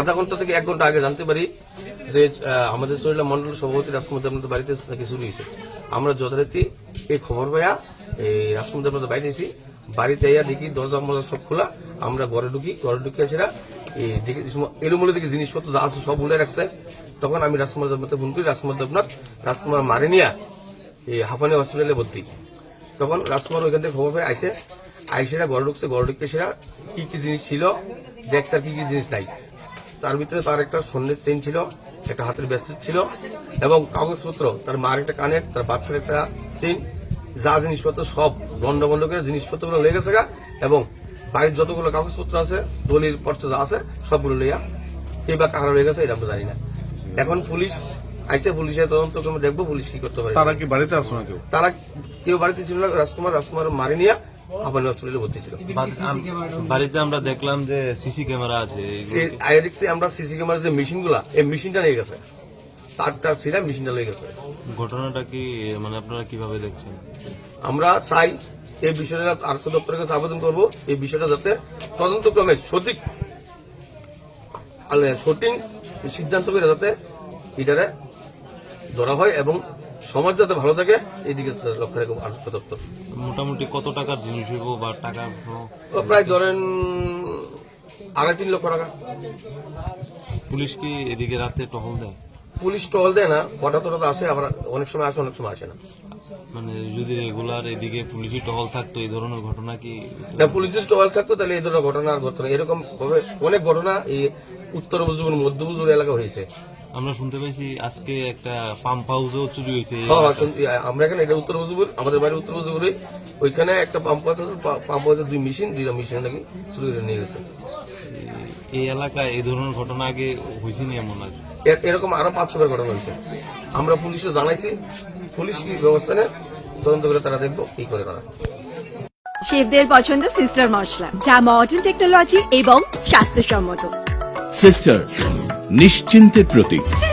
আধা ঘণ্টা থেকে এক ঘণ্টা আগে জানতে পারি যে আমাদের চরিলা মন্ডল সভাপতি রাজকুমার দেবনাথ বাড়িতে নাকি চুরি হয়েছে। আমরা যথারীতি এই খবর পাইয়া এই রাজকুমার দেবনাথ বাড়িতে বাড়িতে আইয়া দেখি, দরজা মজা সব খোলা। আমরা ঘরে ঢুকি, ঘরে ঢুকে সেটা এলোমেলো দিকে জিনিসপত্র যা আছে সব উলে রাখছে। তখন আমি রাজকুমার দেবনাথে ফোন করি, রাজকুমার দেবনাথ, রাজকুমার মারে নিয়া এই হাফানি হসপিটালে ভর্তি। তখন রাজকুমার ওইখান থেকে খবর পেয়ে আইসে আইসেরা ঘরে ঢুকছে, ঘরে ঢুকে সেরা কি কি জিনিস ছিল, দেখছে কি কি জিনিস নাই। তার ভিতরে তার একটা স্বর্ণের চেন ছিল একটা হাতের ব্রেসলেট ছিল এবং কাগজপত্র তার মার একটা কানের তার বাচ্চার একটা চেন যা জিনিসপত্র সব বন্ধ বন্ধ করে জিনিসপত্রগুলো লেগে গেছে গা এবং বাড়ির যতগুলো কাগজপত্র আছে দলিল পর্চা যা আছে সবগুলো লইয়া কে বা কাহারা হয়ে গেছে এটা আমরা জানি না। এখন পুলিশ আইসে পুলিশের তদন্ত করে দেখব পুলিশ কি করতে পারে। তারা কি বাড়িতে আসলো না কেউ? তারা কেউ বাড়িতে ছিল না রাজকুমার রাজকুমার মারি নিয়ে আবার হসপিটালে ভর্তি ছিল। বাড়িতে আমরা দেখলাম যে সিসি ক্যামেরা আছে। সে আগে দেখছি আমরা সিসি ক্যামেরার যে মেশিনগুলা এই মেশিনটা নিয়ে গেছে। তারটার সিরা মেশিনটা লয়ে গেছে। ঘটনাটা কি মানে আপনারা কীভাবে দেখছেন? আমরা চাই এই বিষয়টা আর্থ দপ্তরের কাছে আবেদন করব। এই বিষয়টা যাতে তদন্তক্রমে সঠিক সঠিক সিদ্ধান্ত করে যাতে এটারে ধরা হয় এবং সমাজ যাতে ভালো থাকে এইদিকে লক্ষ্য রাখব আর্থ দপ্তর। মোটামুটি কত টাকার জিনিস হইব বা টাকা প্রায় ধরেন আড়াই তিন লক্ষ টাকা। পুলিশ কি এদিকে রাতে টহল দেয়? পুলিশ টহল দেয় না হঠাৎ হঠাৎ আসে আবার অনেক সময় আসে অনেক সময় আসে না। মানে যদি রেগুলার এদিকে পুলিশি টহল থাকতো এই ধরনের ঘটনা কি? না পুলিশের টহল থাকতো তাহলে এই ধরনের ঘটনা আর ঘটতো না। এরকম ভাবে অনেক ঘটনা এই উত্তর বুজুর মধ্য বুজুর এলাকা হয়েছে। আমরা শুনতে পেয়েছি আজকে একটা পাম্প হাউসেও চুরি হয়েছে হ্যাঁ, আমরা এখানে এটা উত্তর বুজুর আমাদের বাড়ি উত্তর বুজুরে ওইখানে একটা পাম্প আছে পাম্প আছে দুই মেশিন দুইটা মেশিন নাকি চুরি করে নিয়ে গেছে। এই এলাকায় এই ধরনের ঘটনা আগে হয়েছে নি এমন আর? এরকম আরও পাঁচ ছবার ঘটনা হয়েছে আমরা পুলিশে জানাইছি পুলিশ কি ব্যবস্থা নেয় তদন্ত করে তারা দেখব কি করে তারা শেফদের পছন্দ সিস্টার মশলা যা মডার্ন টেকনোলজি এবং স্বাস্থ্যসম্মত। সিস্টার নিশ্চিন্তের প্রতীক।